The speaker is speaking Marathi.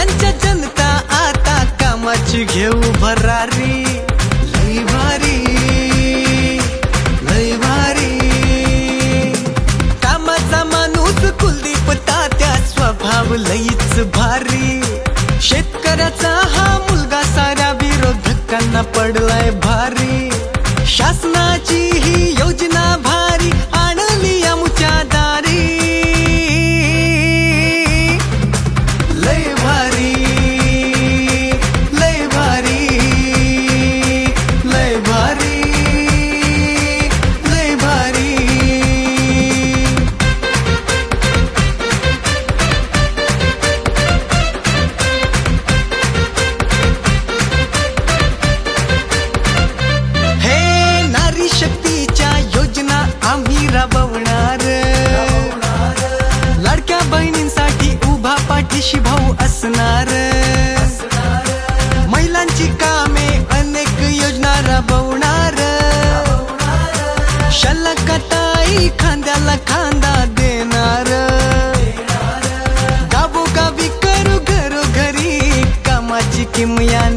त्यांच्या जनता आता कामाची घेऊ भरारी. लई भारी. कामाचा माणूस कुलदीप तात्या स्वभाव लईच भारी. शेतकऱ्याचा हा मुलगा साऱ्या विरोधकांना पडलाय भारी. शासनाची ही योजना देशी भाऊ असणार. महिलांची कामे अनेक योजना राबवणार. शलकताई खांद्याला खांदा देणार. गावोगावी करू घरोघरी कामाची किमया